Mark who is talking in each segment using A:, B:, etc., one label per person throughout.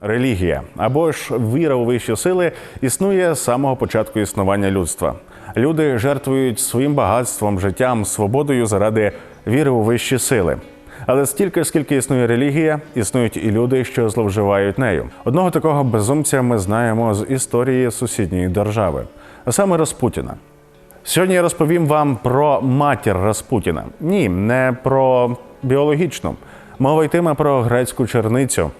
A: Релігія або ж віра у вищі сили існує з самого початку існування людства. Люди жертвують своїм багатством, життям, свободою заради віри у вищі сили. Але стільки, скільки існує релігія, існують і люди, що зловживають нею. Одного такого безумця ми знаємо з історії сусідньої держави, а саме Распутіна. Сьогодні я розповім вам про матір Распутіна. Ні, не про біологічну. Мова йтиме про грецьку черницю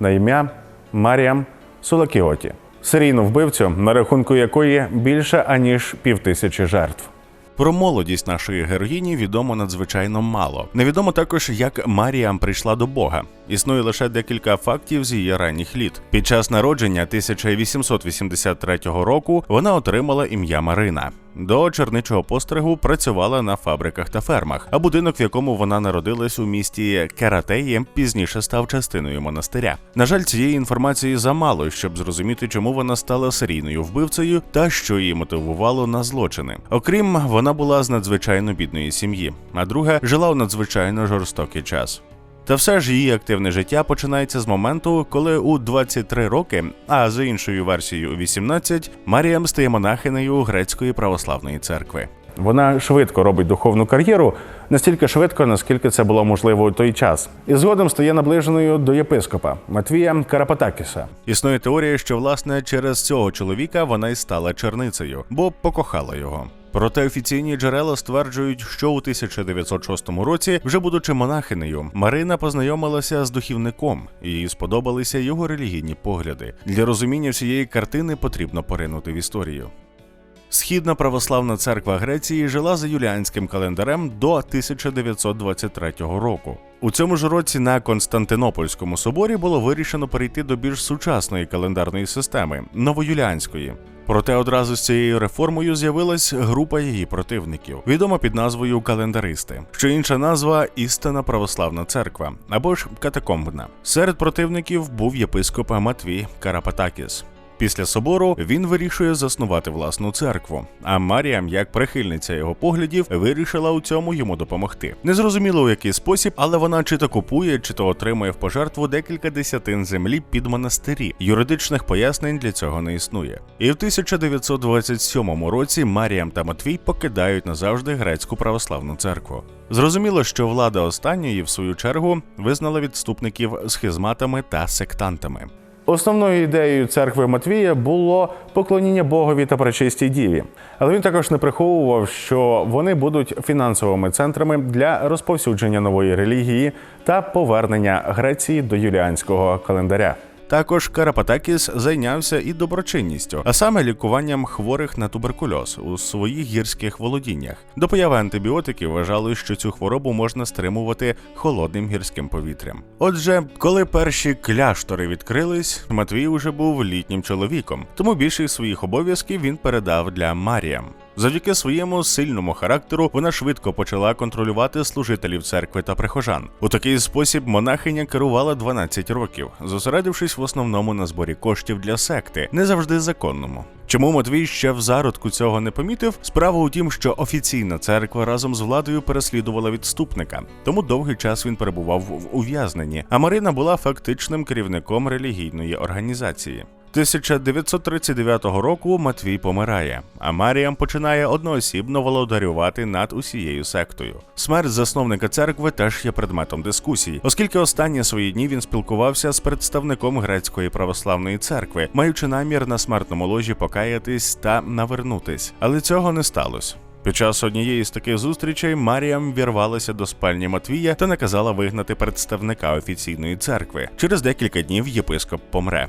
A: на ім'я Маріам Сулакіоті, серійну вбивцю, на рахунку якої більше аніж півтисячі жертв.
B: Про молодість нашої героїні відомо надзвичайно мало. Невідомо також, як Маріам прийшла до Бога. Існує лише декілька фактів з її ранніх літ. Під час народження 1883 року вона отримала ім'я Марина. До черничого постригу працювала на фабриках та фермах, а будинок, в якому вона народилась у місті Кератеї, пізніше став частиною монастиря. На жаль, цієї інформації замало, щоб зрозуміти, чому вона стала серійною вбивцею та що її мотивувало на злочини. Окрім вона була з надзвичайно бідної сім'ї, а друга жила у надзвичайно жорстокий час. Та все ж її активне життя починається з моменту, коли у 23 роки, а за іншою версією у 18, Маріам стає монахинею грецької православної церкви.
A: Вона швидко робить духовну кар'єру, настільки швидко, наскільки це було можливо у той час, і згодом стає наближеною до єпископа Матвія Карапатакіса.
B: Існує теорія, що власне через цього чоловіка вона й стала черницею, бо покохала його. Проте офіційні джерела стверджують, що у 1906 році, вже будучи монахинею, Марина познайомилася з духівником, і їй сподобалися його релігійні погляди. Для розуміння всієї картини потрібно поринути в історію. Східна православна церква Греції жила за юліанським календарем до 1923 року. У цьому ж році на Константинопольському соборі було вирішено перейти до більш сучасної календарної системи новоюліанської. Проте одразу з цією реформою з'явилась група її противників, відома під назвою календаристи, що інша назва істинна православна церква або ж катакомбна. Серед противників був єпископ Матвій Карапатакіс. Після собору він вирішує заснувати власну церкву. А Маріам, як прихильниця його поглядів, вирішила у цьому йому допомогти. Незрозуміло у який спосіб, але вона чи то купує, чи то отримує в пожертву декілька десятин землі під монастирі. Юридичних пояснень для цього не існує. І в 1927 році Маріам та Матвій покидають назавжди грецьку православну церкву. Зрозуміло, що влада останньої, в свою чергу, визнала відступників схизматами та сектантами.
A: Основною ідеєю церкви Матвія було поклоніння Богові та пречистій діві. Але він також не приховував, що вони будуть фінансовими центрами для розповсюдження нової релігії та повернення Греції до юліанського календаря.
B: Також Карапатакіс зайнявся і доброчинністю, а саме лікуванням хворих на туберкульоз у своїх гірських володіннях. До появи антибіотиків вважали, що цю хворобу можна стримувати холодним гірським повітрям. Отже, коли перші кляштори відкрились, Матвій уже був літнім чоловіком, тому більшість своїх обов'язків він передав для Маріям. Завдяки своєму сильному характеру вона швидко почала контролювати служителів церкви та прихожан. У такий спосіб монахиня керувала 12 років, зосередившись в основному на зборі коштів для секти, не завжди законному. Чому Матвій ще в зародку цього не помітив? Справа у тім, що офіційна церква разом з владою переслідувала відступника, тому довгий час він перебував в ув'язненні. А Марина була фактичним керівником релігійної організації. 1939 року Матвій помирає, а Маріам починає одноосібно володарювати над усією сектою. Смерть засновника церкви теж є предметом дискусій, оскільки останні свої дні він спілкувався з представником грецької православної церкви, маючи намір на смертному ложі покаятись та навернутись, але цього не сталося. Під час однієї з таких зустрічей Маріам вірвалася до спальні Матвія та наказала вигнати представника офіційної церкви. Через декілька днів єпископ помре.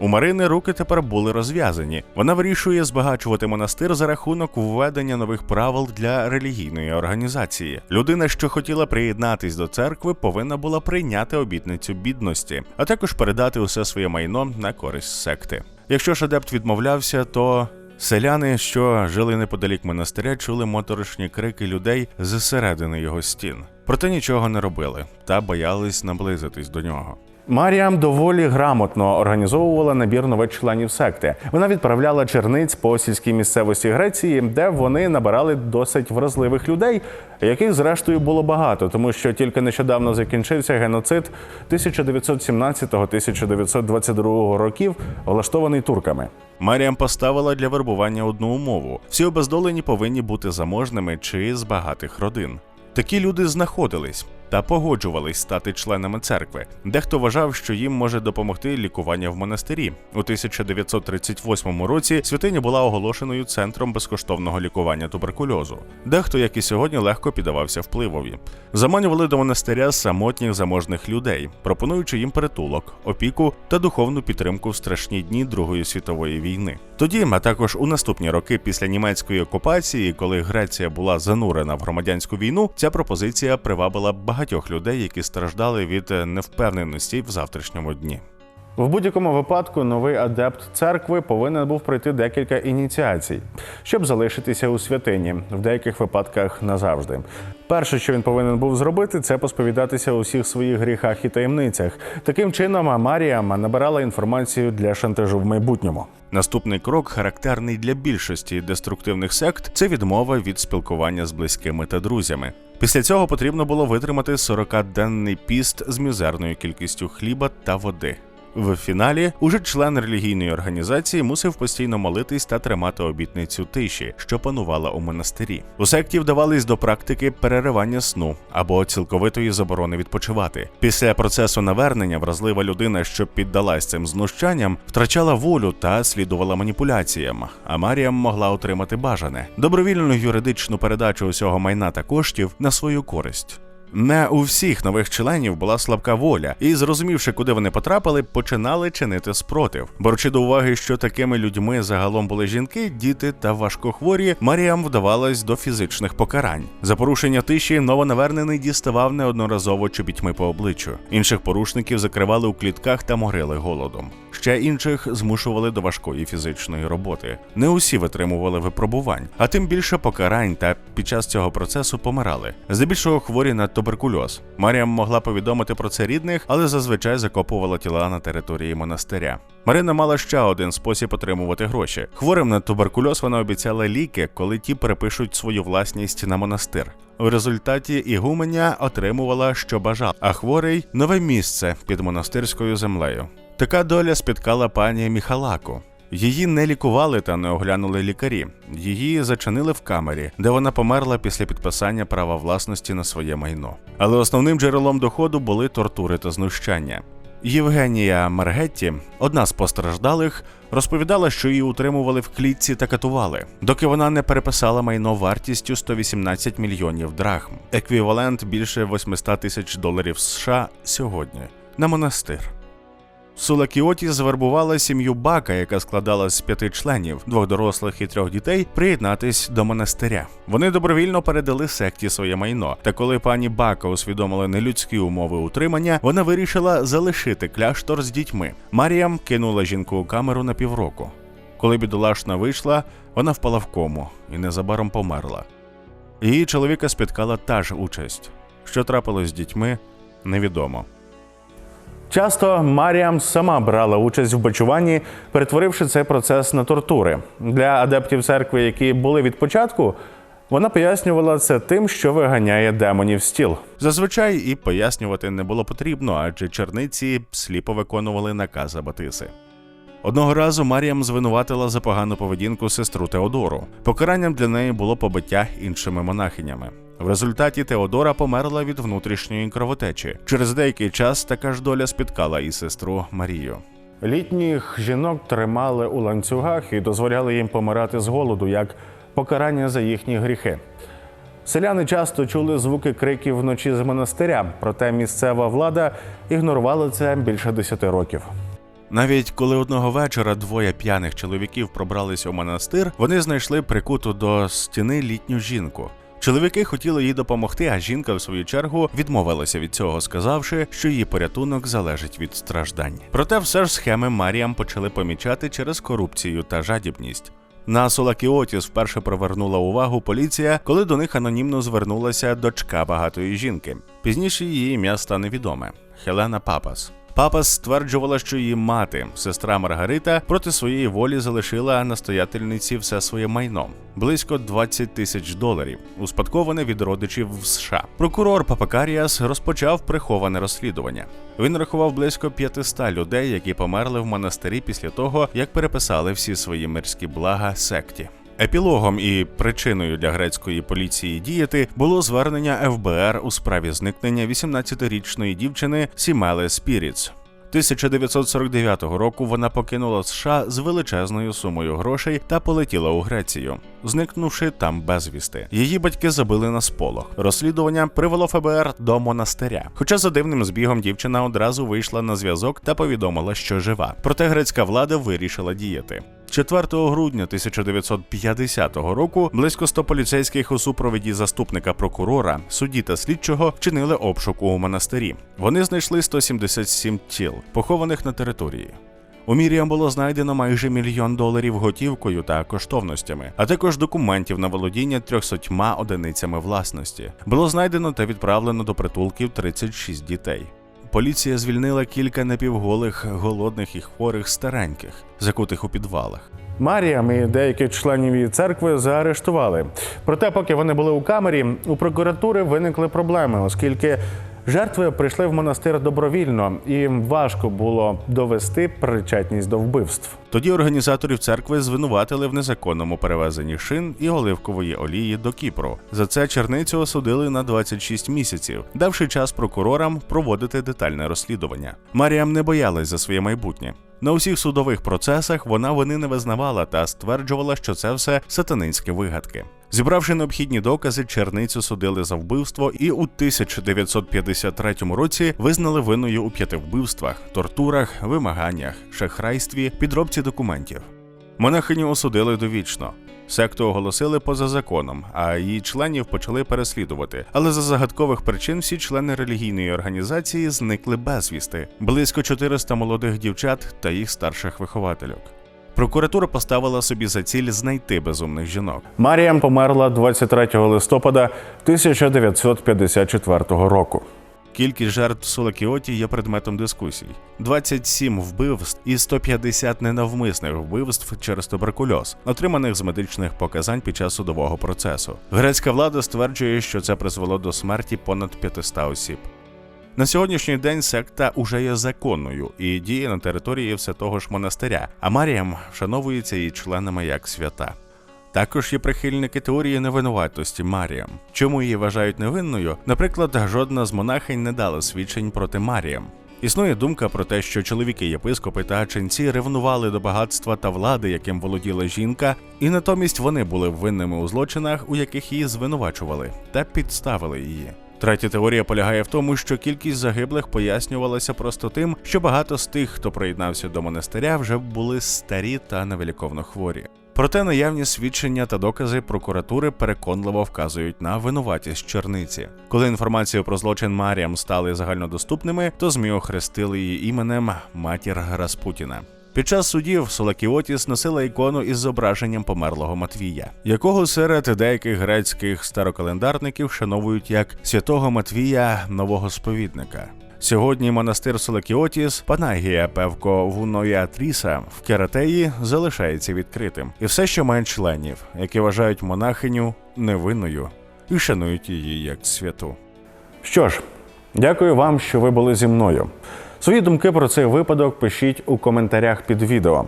B: У Марини руки тепер були розв'язані. Вона вирішує збагачувати монастир за рахунок введення нових правил для релігійної організації. Людина, що хотіла приєднатись до церкви, повинна була прийняти обітницю бідності, а також передати усе своє майно на користь секти. Якщо ж адепт відмовлявся, то селяни, що жили неподалік монастиря, чули моторошні крики людей зсередини його стін. Проте нічого не робили та боялись наблизитись до нього.
A: Маріам доволі грамотно організовувала набір нових членів секти. Вона відправляла черниць по сільській місцевості Греції, де вони набирали досить вразливих людей, яких зрештою було багато, тому що тільки нещодавно закінчився геноцид 1917-1922 років, влаштований турками.
B: Маріам поставила для вербування одну умову: всі обездолені повинні бути заможними чи з багатих родин. Такі люди знаходились та погоджувались стати членами церкви. Дехто вважав, що їм може допомогти лікування в монастирі. У 1938 році святиня була оголошеною центром безкоштовного лікування туберкульозу. Дехто, як і сьогодні, легко піддавався впливові. Заманювали до монастиря самотніх заможних людей, пропонуючи їм притулок, опіку та духовну підтримку в страшні дні Другої світової війни. Тоді, а також у наступні роки після німецької окупації, коли Греція була занурена в громадянську війну, ця пропозиція привабила багатьох людей, які страждали від е, невпевненості в завтрашньому дні.
A: В будь-якому випадку новий адепт церкви повинен був пройти декілька ініціацій, щоб залишитися у святині, в деяких випадках назавжди. Перше, що він повинен був зробити, це посповідатися у всіх своїх гріхах і таємницях. Таким чином, Марія набирала інформацію для шантажу в майбутньому.
B: Наступний крок, характерний для більшості деструктивних сект, це відмова від спілкування з близькими та друзями. Після цього потрібно було витримати 40-денний піст з мізерною кількістю хліба та води. В фіналі уже член релігійної організації мусив постійно молитись та тримати обітницю тиші, що панувала у монастирі. У секті вдавались до практики переривання сну або цілковитої заборони відпочивати. Після процесу навернення вразлива людина, що піддалась цим знущанням, втрачала волю та слідувала маніпуляціям. А Маріам могла отримати бажане добровільну юридичну передачу усього майна та коштів на свою користь. Не у всіх нових членів була слабка воля, і, зрозумівши, куди вони потрапили, починали чинити спротив. Беручи до уваги, що такими людьми загалом були жінки, діти та важкохворі, Маріам вдавалась до фізичних покарань. За порушення тиші новонавернений діставав неодноразово чобітьми по обличчю. Інших порушників закривали у клітках та морили голодом. Ще інших змушували до важкої фізичної роботи. Не усі витримували випробувань, а тим більше покарань та під час цього процесу помирали. Здебільшого хворі на туберкульоз. Маріам могла повідомити про це рідних, але зазвичай закопувала тіла на території монастиря. Марина мала ще один спосіб отримувати гроші. Хворим на туберкульоз вона обіцяла ліки, коли ті перепишуть свою власність на монастир. У результаті ігуменя отримувала, що бажав, а хворий нове місце під монастирською землею. Така доля спіткала пані Міхалаку. Її не лікували та не оглянули лікарі. Її зачинили в камері, де вона померла після підписання права власності на своє майно. Але основним джерелом доходу були тортури та знущання. Євгенія Маргетті, одна з постраждалих, розповідала, що її утримували в клітці та катували, доки вона не переписала майно вартістю 118 мільйонів драхм, еквівалент більше 800 тисяч доларів США сьогодні, на монастир. Сулакіоті звербувала сім'ю Бака, яка складалась з п'яти членів, двох дорослих і трьох дітей, приєднатись до монастиря. Вони добровільно передали секті своє майно. Та коли пані Бака усвідомила нелюдські умови утримання, вона вирішила залишити кляштор з дітьми. Маріам кинула жінку у камеру на півроку. Коли бідолашна вийшла, вона впала в кому і незабаром померла. Її чоловіка спіткала та ж участь. Що трапилось з дітьми, невідомо.
A: Часто Маріам сама брала участь в бачуванні, перетворивши цей процес на тортури. Для адептів церкви, які були від початку, вона пояснювала це тим, що виганяє демонів з тіл.
B: Зазвичай і пояснювати не було потрібно, адже черниці сліпо виконували накази Батиси. Одного разу Маріам звинуватила за погану поведінку сестру Теодору. Покаранням для неї було побиття іншими монахинями. В результаті Теодора померла від внутрішньої кровотечі. Через деякий час така ж доля спіткала і сестру Марію.
A: Літніх жінок тримали у ланцюгах і дозволяли їм помирати з голоду як покарання за їхні гріхи. Селяни часто чули звуки криків вночі з монастиря, проте місцева влада ігнорувала це більше десяти років.
B: Навіть коли одного вечора двоє п'яних чоловіків пробралися у монастир, вони знайшли прикуту до стіни літню жінку. Чоловіки хотіли їй допомогти, а жінка, в свою чергу, відмовилася від цього, сказавши, що її порятунок залежить від страждань. Проте все ж схеми Маріам почали помічати через корупцію та жадібність. На Солакіотіс вперше привернула увагу поліція, коли до них анонімно звернулася дочка багатої жінки. Пізніше її ім'я стане відоме Хелена Папас. Папа стверджувала, що її мати, сестра Маргарита, проти своєї волі залишила настоятельниці все своє майно близько 20 тисяч доларів, успадковане від родичів в США. Прокурор Папакаріас розпочав приховане розслідування. Він рахував близько 500 людей, які померли в монастирі після того, як переписали всі свої мирські блага секті. Епілогом і причиною для грецької поліції діяти було звернення ФБР у справі зникнення 18-річної дівчини Сімели Спіріц. 1949 року вона покинула США з величезною сумою грошей та полетіла у Грецію, зникнувши там безвісти. Її батьки забили на сполох. Розслідування привело ФБР до монастиря. Хоча за дивним збігом дівчина одразу вийшла на зв'язок та повідомила, що жива. Проте грецька влада вирішила діяти. 4 грудня 1950 року близько 100 поліцейських у супровіді заступника прокурора, судді та слідчого вчинили обшук у монастирі. Вони знайшли 177 тіл, похованих на території. У Міріам було знайдено майже мільйон доларів готівкою та коштовностями, а також документів на володіння 300 одиницями власності. Було знайдено та відправлено до притулків 36 дітей. Поліція звільнила кілька напівголих, голодних і хворих стареньких, закутих у підвалах.
A: Маріам і деяких членів її церкви заарештували. Проте, поки вони були у камері, у прокуратури виникли проблеми, оскільки жертви прийшли в монастир добровільно, і важко було довести причетність до вбивств.
B: Тоді організаторів церкви звинуватили в незаконному перевезенні шин і оливкової олії до Кіпру. За це черницю осудили на 26 місяців, давши час прокурорам проводити детальне розслідування. Маріам не боялась за своє майбутнє. На усіх судових процесах вона вини не визнавала та стверджувала, що це все сатанинські вигадки. Зібравши необхідні докази, черницю судили за вбивство і у 1953 році визнали винною у п'яти вбивствах, тортурах, вимаганнях, шахрайстві, підробці документів. Монахиню осудили довічно. Секту оголосили поза законом, а її членів почали переслідувати. Але за загадкових причин всі члени релігійної організації зникли безвісти близько 400 молодих дівчат та їх старших виховательок. Прокуратура поставила собі за ціль знайти безумних жінок.
A: Маріам померла 23 листопада 1954 року.
B: Кількість жертв Сулакіоті є предметом дискусій: 27 вбивств і 150 ненавмисних вбивств через туберкульоз, отриманих з медичних показань під час судового процесу. Грецька влада стверджує, що це призвело до смерті понад 500 осіб. На сьогоднішній день секта уже є законною і діє на території все того ж монастиря, а Маріям вшановується її членами як свята. Також є прихильники теорії невинуватості Маріям. Чому її вважають невинною? Наприклад, жодна з монахинь не дала свідчень проти Маріям. Існує думка про те, що чоловіки єпископи та ченці ревнували до багатства та влади, яким володіла жінка, і натомість вони були винними у злочинах, у яких її звинувачували, та підставили її. Третя теорія полягає в тому, що кількість загиблих пояснювалася просто тим, що багато з тих, хто приєднався до монастиря, вже були старі та невиліковно хворі. Проте наявні свідчення та докази прокуратури переконливо вказують на винуватість черниці. Коли інформацію про злочин Маріам стали загальнодоступними, то ЗМІ охрестили її іменем Матір Распутіна. Під час судів Солакіотіс носила ікону із зображенням померлого Матвія, якого серед деяких грецьких старокалендарників шановують як святого Матвія нового сповідника. Сьогодні монастир Солакіотіс, Панагія Певко Вуноятріса в Кератеї залишається відкритим, і все, що має членів, які вважають монахиню невинною і шанують її як святу.
A: Що ж, дякую вам, що ви були зі мною. Свої думки про цей випадок пишіть у коментарях під відео.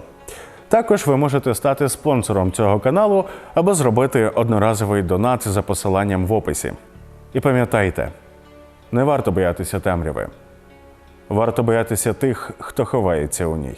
A: Також ви можете стати спонсором цього каналу або зробити одноразовий донат за посиланням в описі. І пам'ятайте, не варто боятися темряви. Варто боятися тих, хто ховається у ній.